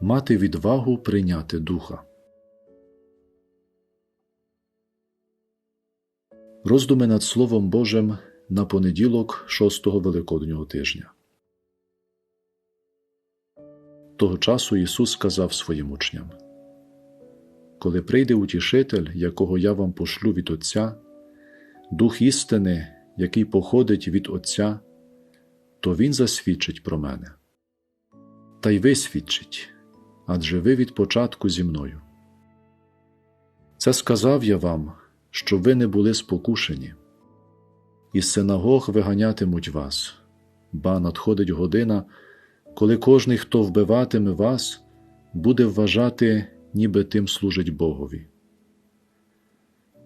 мати відвагу прийняти духа. Роздуми над Словом Божим на понеділок шостого Великоднього тижня. Того часу Ісус сказав своїм учням Коли прийде утішитель, якого я вам пошлю від Отця, Дух істини, який походить від Отця, то Він засвідчить про мене. Та й ви свідчить, адже ви від початку зі мною. Це сказав я вам, щоб ви не були спокушені. Із синагог виганятимуть вас, ба надходить година, коли кожний, хто вбиватиме вас, буде вважати, ніби тим служить Богові.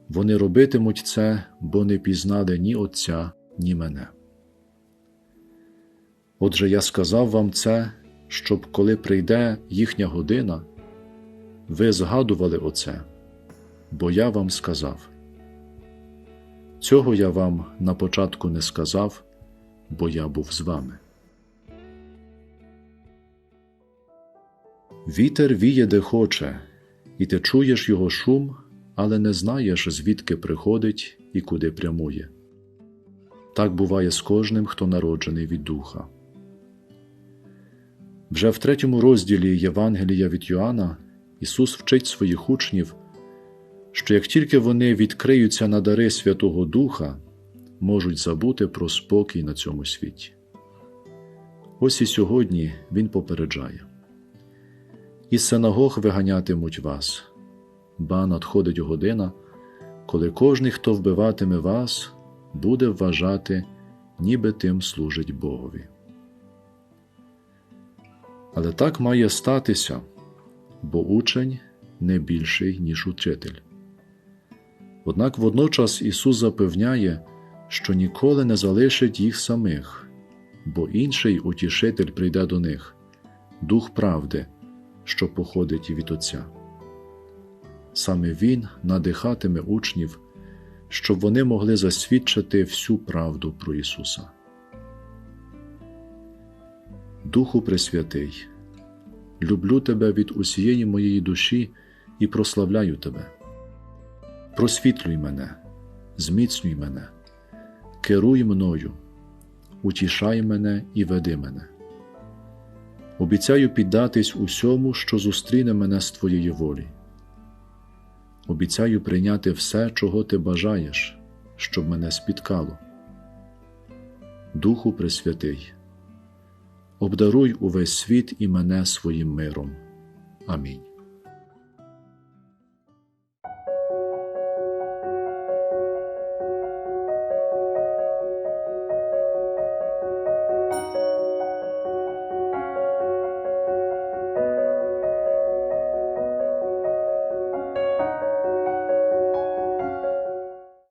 Вони робитимуть це, бо не пізнали ні Отця, ні мене. Отже, я сказав вам це, щоб коли прийде їхня година, ви згадували оце, бо я вам сказав. Цього я вам на початку не сказав, бо я був з вами. Вітер віє де хоче, і ти чуєш його шум, але не знаєш, звідки приходить і куди прямує. Так буває з кожним, хто народжений від духа. Вже в третьому розділі Євангелія від Йоанна Ісус вчить своїх учнів, що як тільки вони відкриються на дари Святого Духа, можуть забути про спокій на цьому світі. Ось і сьогодні Він попереджає із синагог виганятимуть вас, ба надходить година, коли кожний, хто вбиватиме вас, буде вважати, ніби тим служить Богові. Але так має статися, бо учень не більший, ніж учитель. Однак водночас Ісус запевняє, що ніколи не залишить їх самих, бо інший утішитель прийде до них, Дух правди, що походить від Отця. Саме Він надихатиме учнів, щоб вони могли засвідчити всю правду про Ісуса. Духу Пресвятий, люблю Тебе від усієї моєї душі і прославляю Тебе. Просвітлюй мене, зміцнюй мене, керуй мною, утішай мене і веди мене. Обіцяю піддатись усьому, що зустріне мене з Твоєї волі. Обіцяю прийняти все, чого ти бажаєш, щоб мене спіткало. Духу Пресвятий, обдаруй увесь світ і мене своїм миром. Амінь.